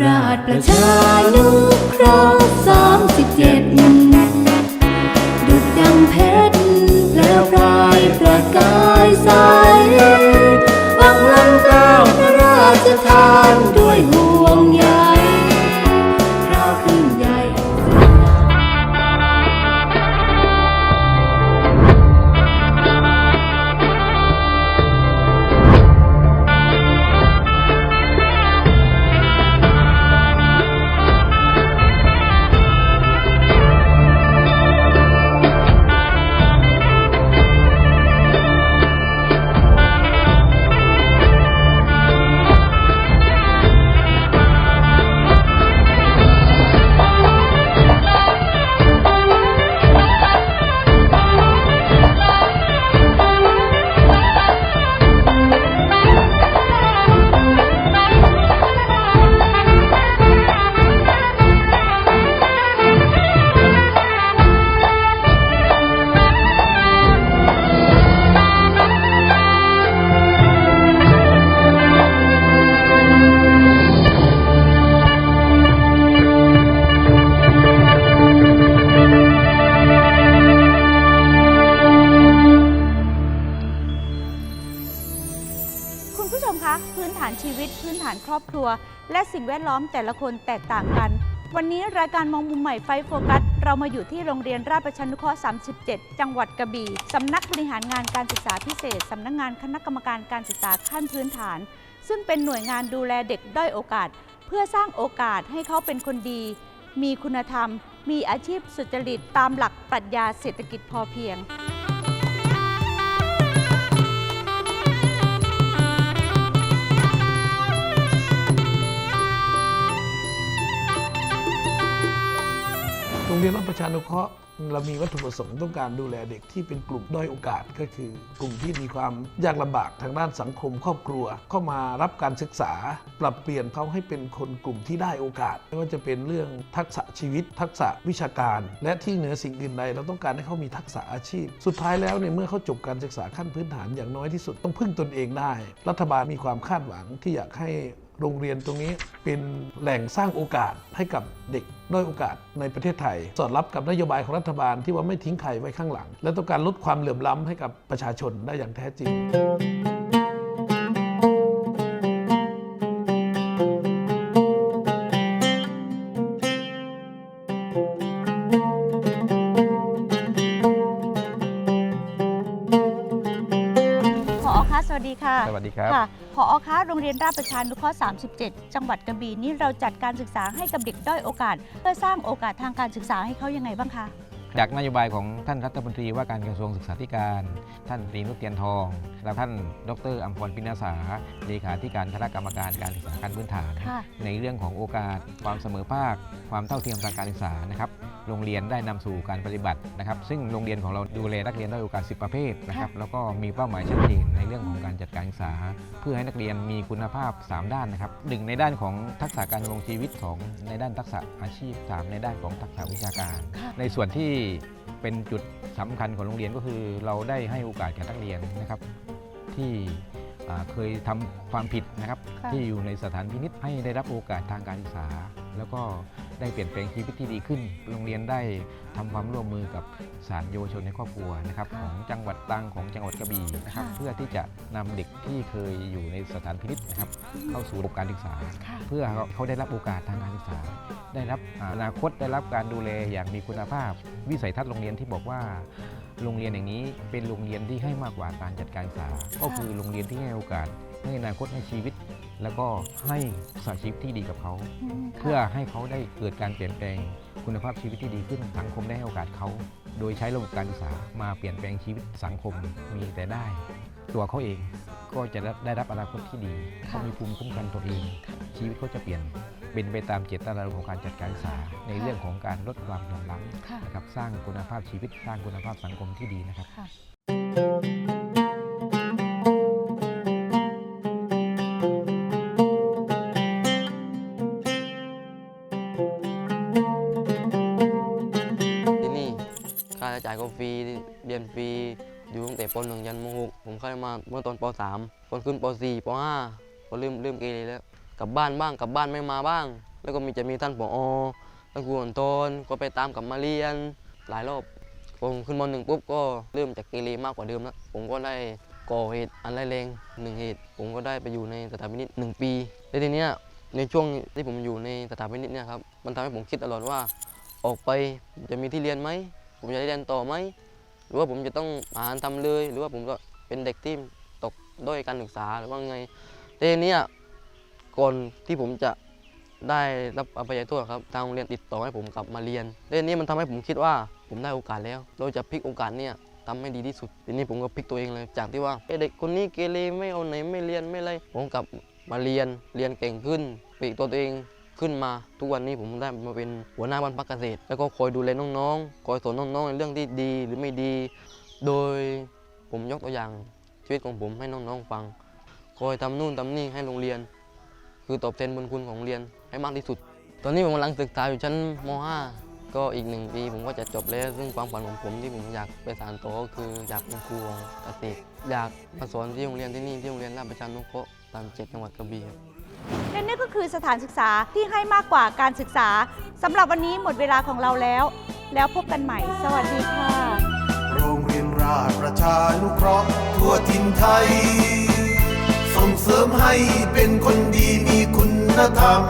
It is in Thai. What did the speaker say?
ราชประชานุเคราะห์สามสิบเจ็ดดุดดังเพชรแล้วพรายประกายใส คุณผู้ชมคะพื้นฐานชีวิต พื้นฐานครอบครัว และสิ่งแวดล้อมแต่ละคนแตกต่างกัน วันนี้รายการมองมุมใหม่ไฟโฟกัส เรามาอยู่ที่โรงเรียนราชประชานุเคราะห์ 37 จังหวัดกระบี่สำนักบริหารงานการศึกษาพิเศษสำนักงานคณะกรรมการการศึกษาขั้นพื้นฐาน ซึ่งเป็นหน่วยงานดูแลเด็กด้อยโอกาส เพื่อสร้างโอกาสให้เขาเป็นคนดี มีคุณธรรม มีอาชีพสุจริตตามหลักปรัชญาเศรษฐกิจพอเพียง รงเรียนรับประชานุเคราะห์เรามีวัตถุประสงค์ต้องการดูแลเด็กที่เป็นกลุ่มด้อยโอกาสก็คือกลุ่มที่มีความยากลำบากทางด้านสังคมครอบครัว เข้ามารับการศึกษา ปรับเปลี่ยนเขาให้เป็นคนกลุ่มที่ได้โอกาส ไม่ว่าจะเป็นเรื่องทักษะชีวิต ทักษะวิชาการ และที่เหนือสิ่งอื่นใดเราต้องการให้เขามีทักษะอาชีพ สุดท้ายแล้วเนี่ยเมื่อเขาจบการศึกษาขั้นพื้นฐานอย่างน้อยที่สุดต้องพึ่งตนเองได้ รัฐบาลมีความคาดหวังที่อยากให้ โรงเรียนตรงนี้เป็นแหล่งสร้างโอกาสให้กับเด็กด้อยโอกาสในประเทศไทย สอดรับกับนโยบายของรัฐบาลที่ว่าไม่ทิ้งใครไว้ข้างหลัง และต้องการลดความเหลื่อมล้ำให้กับประชาชนได้อย่างแท้จริง ดีค่ะ สวัสดีครับค่ะผอคะโรงเรียนราชประชานุเคราะห์ 37 จังหวัดกระบี่นี่เราจัดการศึกษาให้กับเด็กด้อยโอกาส เพื่อสร้างโอกาสทางการศึกษาให้เขายังไงบ้างคะ จากนโยบายของท่านรัฐมนตรีว่าการกระทรวงศึกษาธิการ ท่านตรีนุชเตียนทอง และท่านดรอัมพรปินาสาเลขาธิการคณะกรรมการการศึกษาขั้นพื้นฐาน ค่ะ ในเรื่องของโอกาส ความเสมอภาค ความเท่าเทียมทางการศึกษานะครับ โรงเรียนได้นำสู่การปฏิบัตินะครับ ซึ่งโรงเรียนของเราดูแลนักเรียนด้อยโอกาส 10 ประเภทนะครับ แล้วก็มีเป้าหมายชัดเจนในเรื่องของการจัดการศึกษา เพื่อให้นักเรียนมีคุณภาพ 3 ด้านนะครับหนึ่งในด้านของทักษะการดำรงชีวิตของในด้านทักษะอาชีพ 3 ในด้านของทักษะวิชาการค่ะในส่วนที่เป็นจุดสำคัญของโรงเรียนก็คือ เราได้ให้โอกาสแก่นักเรียนนะครับที่อ่าเคยทำความผิดนะครับค่ะที่อยู่ในสถานพินิษให้ได้รับโอกาสทางการศึกษา แล้วก็ ได้เปลี่ยนแปลงชีวิตที่ดีขึ้น โรงเรียนได้ทำความร่วมมือกับศาลเยาวชนในครอบครัวนะครับค่ะของจังหวัดตรังของจังหวัดกระบี่นะครับค่ะเพื่อที่จะนำเด็กที่เคยอยู่ในสถานพินิษนะครับเข้าสู่ระบบการศึกษาค่ะเพื่อเขาได้รับโอกาสทางการศึกษา ได้รับอ่าอนาคตได้รับการดูแลอย่างมีคุณภาพ วิสัยทัศน์โรงเรียนที่บอกว่าโรงเรียนอย่างนี้เป็นโรงเรียนที่ให้มากกว่าการจัดการศึกษา ก็คือโรงเรียนที่ให้โอกาสให้อนาคตให้ชีวิต แล้วก็ให้สาชีพที่ดีกับเขามเพื่อให้เขาได้เกิดการเปลี่ยนแปลงคุณภาพชีวิตที่ดีขึ้นสังคมได้ให้โอกาสเขา โดยใช้ระบบการศึกษามาเปลี่ยนแปลงชีวิตสังคมมีแต่ได้ ตัวเขาเองก็จะได้รับอนาคตที่ดีเขามีภูมิคุ้มกันตัวเอง ชีวิตเขาจะเปลี่ยนเป็นไปตามเจตนารมณ์ของการจัดการศึกษา ในเรื่องของการลดความเหลื่อมล้ค่ะำนะครับสร้างคุณภาพชีวิตสร้างคุณภาพสังคมที่ดีนะครับ ก็ฟรีเรียนฟรีอยู่ตั้งแต่ป .1 ยันม .6 ผมเข้ามาเมื่อตอนป .3 ตอนขึ้นป .4 ป .5 ก็เริ่มเริ่มเกเรแล้ว กลับบ้านบ้างกลับบ้านไม่มาบ้าง แล้วก็มีจะมีท่านผอท่านครูอ่อนโตนก็ไปตามกลับมาเรียนหลายรอบผมขึ้นมหนึ่งปุ๊บก็เริ่มจากเกเรมากกว่าเดิมแล้วผมก็ได้ก่อเหตุอันร้ายแรงหนึ่งเหตุ ผมก็ได้ไปอยู่ในสถานพินิจหนึ่งปีและทีเนี้ยในช่วงที่ผมอยู่ในสถานพินิจเนี่ยครับมันทำให้ผมคิดตลอดว่า ออกไปจะมีที่เรียนไหม ผมจะได้เรียนต่อไหมหรือว่าผมจะต้องหางานทำเลย หรือว่าผมก็เป็นเด็กที่ตกด้อยการศึกษาหรือว่าไงแต่ทีเนี้ก่อนที่ผมจะได้รับอภัยโทษครับทางโรงเรียนติดต่อให้ผมกลับมาเรียนและทีนี้มันทำให้ผมคิดว่าผมได้โอกาสแล้ว เราจะพลิกโอกาสเนี่ยทำให้ดีที่สุดทีนี้ผมก็พลิกตัวเองเลย จากที่ว่าเด็กคนนี้เกเรไม่เอาไหนไม่เรียนไม่อะไรผมกลับมาเรียนเรียนเก่งขึ้นปลีกตัวตัวเอง ขึ้นมาทุกวันนี้ผมได้มาเป็นหัวหน้าบ้านพักเกษตร แล้วก็คอยดูแลน้องๆ คอยสอนน้องๆในเรื่องที่ดีหรือไม่ดี โดยผมยกตัวอย่างชีวิตของผมให้น้องๆฟัง คอยทำนู่นทำนี่ให้โรงเรียน คือตอบแทนบุญคุณของโรงเรียนให้มากที่สุด ตอนนี้ผมกำลังศึกษาอยู่ชั้นม .5 ก็อีกหนึ่งปีผมก็จะจบแล้วซึ่งความฝันของผมที่ผมอยากไปสานต่อก็คืออยากเป็นครูของเกษตร อยากมาสอนที่โรงเรียนที่นี่ที่โรงเรียนราชประชานุเคราะห์ตามเจ็ดจังหวัดกระบี่ครับ และนี่ก็คือสถานศึกษาที่ให้มากกว่าการศึกษาสำหรับวันนี้หมดเวลาของเราแล้ว แล้วพบกันใหม่ สวัสดีค่ะ โรงเรียนราชประชานุเคราะห์ทั่วทินไทย ส่งเสริมให้เป็นคนดีมีคุณธรรม